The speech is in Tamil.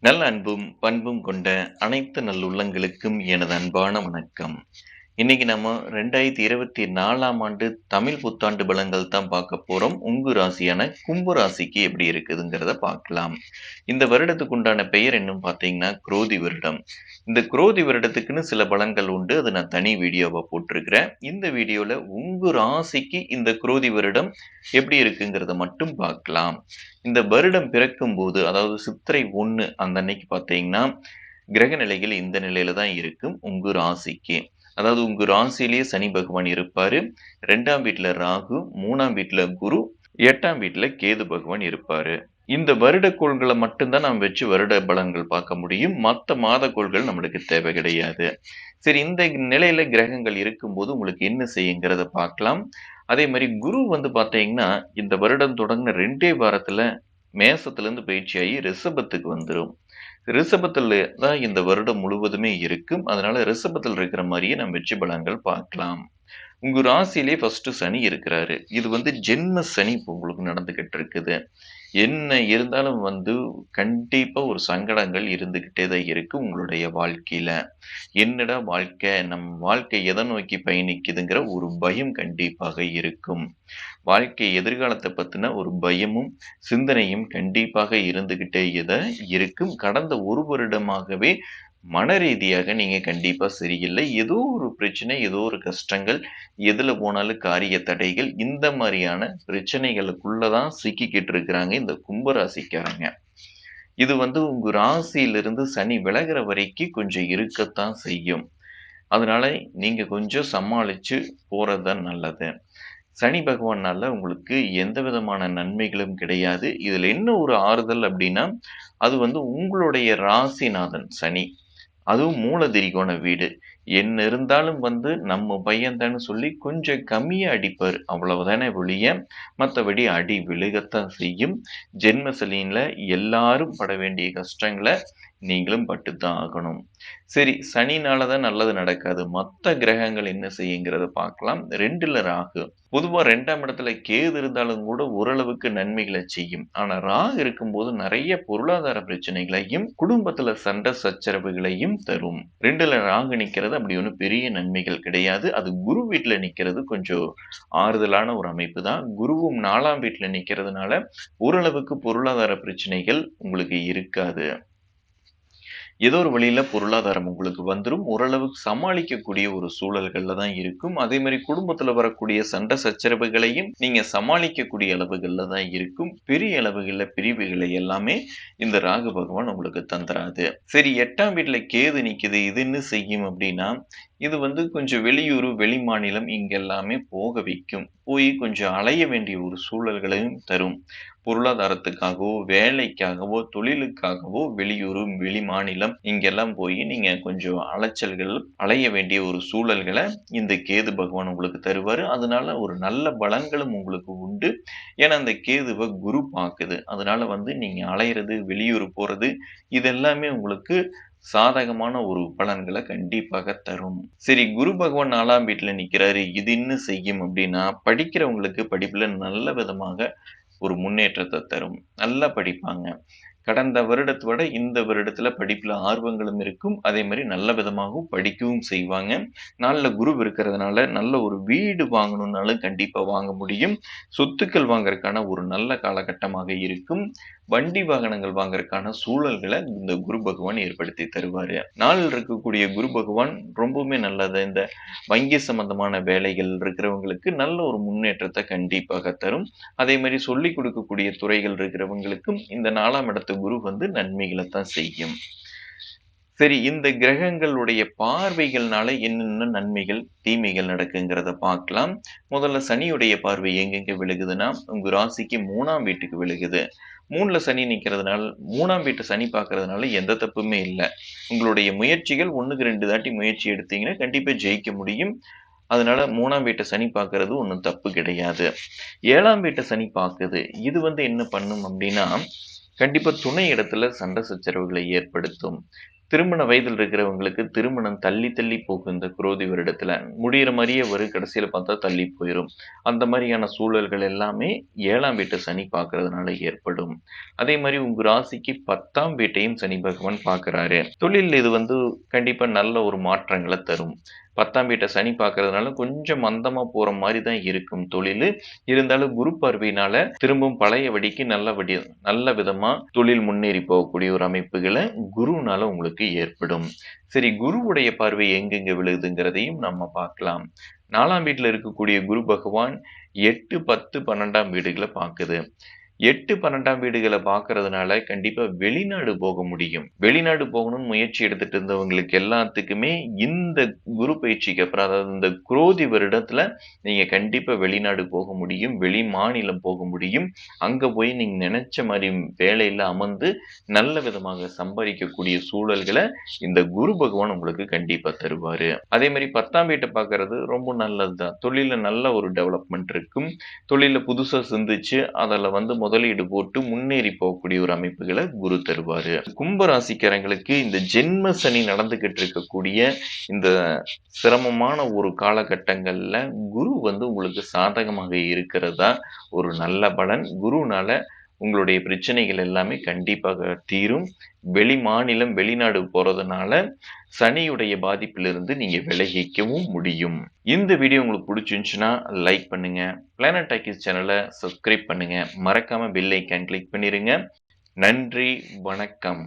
நல்ல அன்பும் பண்பும் கொண்ட அனைத்து நல்லுள்ளங்களுக்கும் எனது அன்பான வணக்கம். இன்னைக்கு நம்ம ரெண்டாயிரத்தி இருபத்தி நாலாம் ஆண்டு தமிழ் புத்தாண்டு பலங்கள் தான் பார்க்க போறோம். உங்கு ராசியான கும்பு ராசிக்கு எப்படி இருக்குதுங்கிறத பார்க்கலாம். இந்த வருடத்துக்கு உண்டான பெயர் என்னும் பார்த்தீங்கன்னா குரோதி வருடம். இந்த குரோதி வருடத்துக்குன்னு சில பலன்கள் உண்டு. அது நான் தனி வீடியோவை போட்டிருக்கிறேன். இந்த வீடியோவில் உங்கு ராசிக்கு இந்த குரோதி வருடம் எப்படி இருக்குங்கிறத மட்டும் பார்க்கலாம். இந்த வருடம் பிறக்கும் போது அதாவது சித்திரை ஒன்று அந்த அன்னைக்கு பார்த்தீங்கன்னா கிரக நிலைகள் இந்த நிலையில தான் இருக்கும். உங்கு ராசிக்கு. அதாவது உங்க ராசியிலேயே சனி பகவான் இருப்பாரு. ரெண்டாம் வீட்டுல ராகு மூணாம் வீட்டுல குரு எட்டாம் வீட்டுல கேது பகவான் இருப்பாரு. இந்த வருட கோள்களை மட்டும்தான் நாம் வச்சு வருட பலன்கள் பார்க்க முடியும். மற்ற மாத கோள்கள் நம்மளுக்கு தேவை கிடையாது. சரி இந்த நிலையில கிரகங்கள் இருக்கும்போது உங்களுக்கு என்ன செய்யுங்கிறத பார்க்கலாம். அதே மாதிரி குரு வந்து பார்த்தீங்கன்னா இந்த வருடம் தொடங்கின ரெண்டே வாரத்துல மேசத்துல இருந்து பயிற்சியாகி ரிஷபத்துக்கு வந்துடும் ரிஷபத்தில் தான் இந்த வருடம் முழுவதுமே இருக்கும். அதனால ரிஷபத்தில் இருக்கிற மாதிரியே நம்ம வெற்றி பலங்கள் பார்க்கலாம். உங்க ராசியிலே ஃபர்ஸ்ட் சனி இருக்கிறாரு. இது வந்து ஜென்ம சனி இப்போ உங்களுக்கு நடந்துகிட்டு இருக்குது. என்ன இருந்தாலும் வந்து கண்டிப்பா ஒரு சங்கடங்கள் இருந்துகிட்டே தான் இருக்கு உங்களுடைய வாழ்க்கையில. என்னடா வாழ்க்கை? நம் வாழ்க்கை எதை நோக்கி பயணிக்குதுங்கிற ஒரு பயம் கண்டிப்பாக இருக்கும். வாழ்க்கை எதிர்காலத்தை பற்றின ஒரு பயமும் சிந்தனையும் கண்டிப்பாக இருந்துகிட்டே இதை இருக்கும். கடந்த ஒரு வருடமாகவே மன ரீதியாக நீங்கள் கண்டிப்பாக சரியில்லை. ஏதோ ஒரு பிரச்சனை ஏதோ ஒரு கஷ்டங்கள் எதில் போனாலும் காரிய தடைகள் இந்த மாதிரியான பிரச்சனைகளுக்குள்ளே தான் சிக்கிக்கிட்டு இருக்கிறாங்க இந்த கும்பராசிக்காரங்க. இது வந்து உங்கள் ராசியிலிருந்து சனி விலகிற வரைக்கும் கொஞ்சம் இருக்கத்தான் செய்யும். அதனால நீங்கள் கொஞ்சம் சமாளித்து போகிறது தான் நல்லது. சனி பகவானால உங்களுக்கு எந்த விதமான நன்மைகளும் கிடையாது. இதுல என்ன ஒரு ஆறுதல் அப்படின்னா அது வந்து உங்களுடைய ராசிநாதன் சனி. அதுவும் மூல திரிகோண வீடு. என்ன இருந்தாலும் வந்து நம்ம பையன்தான்னு சொல்லி கொஞ்சம் கம்மியாக அடிப்பார். அவ்வளவுதானே ஒழிய மற்றபடி அடி விழுகத்தான் செய்யும். ஜென்மசலினில் எல்லாரும் பட வேண்டிய கஷ்டங்களை நீங்களும் பட்டுத்தான் ஆகணும். சரி சனினால தான் நல்லது நடக்காது. மற்ற கிரகங்கள் என்ன செய்யுங்கிறத பார்க்கலாம். ரெண்டுல ராகு. பொதுவாக ரெண்டாம் இடத்துல கேது இருந்தாலும் கூட ஓரளவுக்கு நன்மைகளை செய்யும். ஆனால் ராகு இருக்கும்போது நிறைய பொருளாதார பிரச்சனைகளையும் குடும்பத்தில் சண்டை சச்சரவுகளையும் தரும். ரெண்டுல ராகு நிற்கிறத அப்படி ஒன்றும் பெரிய நன்மைகள் கிடையாது. அது குரு வீட்டுல நிக்கிறது கொஞ்சம் ஆறுதலான ஒரு அமைப்பு தான் குருவும் நாலாம் வீட்டுல நிற்கிறதுனால ஓரளவுக்கு பொருளாதார பிரச்சனைகள் உங்களுக்கு இருக்காது. ஏதோ ஒரு வழியில பொருளாதாரம் உங்களுக்கு வந்துடும் ஓரளவுக்கு சமாளிக்கக்கூடிய ஒரு சூழல்கள்ல தான் இருக்கும். அதே மாதிரி குடும்பத்துல வரக்கூடிய சண்டை சச்சரவுகளையும் நீங்க சமாளிக்கக்கூடிய அளவுகளில் தான் இருக்கும். பெரிய அளவுகளில் பிரிவுகளை எல்லாமே இந்த ராகு பகவான் உங்களுக்கு தந்துராது சரி எட்டாம் வீட்டில் கேது நிக்குது. இது என்ன செய்யும் அப்படின்னா இது வந்து கொஞ்சம் வெளியூர் வெளி மாநிலம் இங்க எல்லாமே போக வைக்கும். போய் கொஞ்சம் அலைய வேண்டிய ஒரு சூழல்களையும் தரும். பொருளாதாரத்துக்காகவோ வேலைக்காகவோ தொழிலுக்காகவோ வெளியூர் வெளி மாநிலம் இங்கெல்லாம் போய் நீங்க கொஞ்சம் அலைச்சல்கள் அலைய வேண்டிய ஒரு சூழல்களை இந்த கேது பகவான் உங்களுக்கு தருவாரு. அதனால ஒரு நல்ல பலன்களும் உங்களுக்கு உண்டு. ஏன்னா அந்த கேதுவை குரு பார்க்குது. அதனால வந்து நீங்க அலையிறது வெளியூர் போறது இதெல்லாமே உங்களுக்கு சாதகமான ஒரு பலன்களை கண்டிப்பாக தரும். சரி குரு பகவான் நாலாம் வீட்டில் நிற்கிறாரு. இது இன்னும் செய்யும் அப்படின்னா படிக்கிறவங்களுக்கு படிப்பில் நல்ல விதமாக ஒரு முன்னேற்றத்தை தரும். நல்லா படிப்பாங்க. கடந்த வருடத்தை விட இந்த வருடத்துல படிப்புல ஆர்வங்களும் இருக்கும். அதே மாதிரி நல்ல விதமாகவும் படிக்கவும் செய்வாங்க. நல்ல குரு இருக்கிறதுனால நல்ல ஒரு வீடு வாங்கணும்னாலும் கண்டிப்பா வாங்க முடியும். சொத்துக்கள் வாங்கறதுக்கான ஒரு நல்ல காலகட்டமாக இருக்கும். வண்டி வாகனங்கள் வாங்கறதுக்கான சூழல்களை இந்த குரு பகவான் ஏற்படுத்தி தருவாரு. நாளில் இருக்கக்கூடிய குரு பகவான் ரொம்பவுமே நல்லது. இந்த வங்கி சம்பந்தமான வேலைகள் இருக்கிறவங்களுக்கு நல்ல ஒரு முன்னேற்றத்தை கண்டிப்பாக தரும். அதே மாதிரி சொல்லி கொடுக்கக்கூடிய துறைகள் இருக்கிறவங்களுக்கும் இந்த நாலாம் இடத்து குரு வந்து நன்மைகளை தான் செய்யும். சரி இந்த கிரகங்களுடைய பார்வைகள்னால என்னென்ன நன்மைகள் தீமைகள் நடக்குங்கிறத பார்க்கலாம். முதல்ல சனியுடைய பார்வை எங்கெங்க விழுகுதுன்னா உங்க ராசிக்கு மூணாம் வீட்டுக்கு விழுகுது. மூணில் சனி நிற்கிறதுனால மூணாம் வீட்டு சனி பார்க்கறதுனால எந்த தப்புமே இல்லை. உங்களுடைய முயற்சிகள் ஒன்றுக்கு ரெண்டு தாட்டி முயற்சி எடுத்தீங்கன்னா கண்டிப்பாக ஜெயிக்க முடியும். அதனால மூணாம் வீட்டை சனி பார்க்கறது ஒன்றும் தப்பு கிடையாது. ஏழாம் வீட்டை சனி பார்க்குது இது வந்து என்ன பண்ணும் அப்படின்னா கண்டிப்பாக துணை இடத்துல சண்டை சச்சரவுகளை ஏற்படுத்தும். திருமண வயதில் இருக்கிறவங்களுக்கு திருமணம் தள்ளி தள்ளி போகும் இந்த குரோதி வருடத்தில் முடியிற மாதிரியே வரும். கடைசியில் பார்த்தா தள்ளி போயிடும் அந்த மாதிரியான சூழல்கள் எல்லாமே ஏழாம் வீட்டை சனி பார்க்கறதுனால ஏற்படும். அதே மாதிரி உங்கள் ராசிக்கு 10ஆம் வீட்டையும் சனி பகவான் பார்க்குறாரு. தொழில் இது வந்து கண்டிப்பாக நல்ல ஒரு மாற்றங்களை தரும். பத்தாம் வீட்டை சனி பார்க்கறதுனால கொஞ்சம் மந்தமா போற மாதிரி தான் இருக்கும் தொழிலு. இருந்தாலும் குரு பார்வையினால திரும்பவும் பழையபடிக்கு நல்லபடி நல்ல விதமா தொழில் முன்னேறி போகக்கூடிய ஒரு அமைப்புகளை குருனால உங்களுக்கு ஏற்படும். சரி குருவுடைய பார்வை எங்கெங்க விழுகுதுங்கிறதையும் நம்ம பார்க்கலாம். நாலாம் வீட்டில் இருக்கக்கூடிய குரு பகவான் எட்டு பத்து பன்னெண்டாம் வீடுகளை பார்க்குது. எட்டு பன்னெண்டாம் வீடுகளை பார்க்கறதுனால கண்டிப்பா வெளிநாடு போக முடியும். வெளிநாடு போகணும்னு முயற்சி எடுத்துட்டு இருந்தவங்களுக்கு எல்லாத்துக்குமே இந்த குரு பயிற்சிக்கு அப்புறம் அதாவது இந்த குரோதி வருடத்துல நீங்க கண்டிப்பா வெளிநாடு போக முடியும். வெளி மாநிலம் போக முடியும். அங்க போய் நீங்க நினைச்ச மாதிரி வேலையில அமர்ந்து நல்ல விதமாக சம்பாதிக்கக்கூடிய சூழல்களை இந்த குரு பகவான் உங்களுக்கு கண்டிப்பா தருவாரு. அதே மாதிரி பத்தாம் வீட்டை பார்க்கறது ரொம்ப நல்லது தான். நல்ல ஒரு டெவலப்மெண்ட் இருக்கும். தொழில புதுசா சிந்திச்சு அதில் வந்து முதலீடு போட்டு முன்னேறி போகக்கூடிய ஒரு அமைப்புகளை குரு தருவாரு. கும்பராசிக்காரங்களுக்கு இந்த ஜென்ம சனி நடந்துகிட்டு இருக்கக்கூடிய இந்த சிரமமான ஒரு காலகட்டங்கள்ல குரு வந்து உங்களுக்கு சாதகமாக இருக்கிறதா ஒரு நல்ல பலன். குருனால உங்களுடைய பிரச்சனைகள் எல்லாமே கண்டிப்பாக தீரும். வெளி மாநிலம், வெளிநாடு போகிறதுனால சனியுடைய பாதிப்பிலிருந்து நீங்கள் விலகிக்கவும் முடியும். இந்த வீடியோ உங்களுக்கு பிடிச்சிருந்துச்சுன்னா லைக் பண்ணுங்கள் பிளானட் டாக்கிஸ் சேனலை சப்ஸ்கிரைப் பண்ணுங்கள் மறக்காமல் பெல் ஐகான் கிளிக் பண்ணிடுங்க நன்றி, வணக்கம்.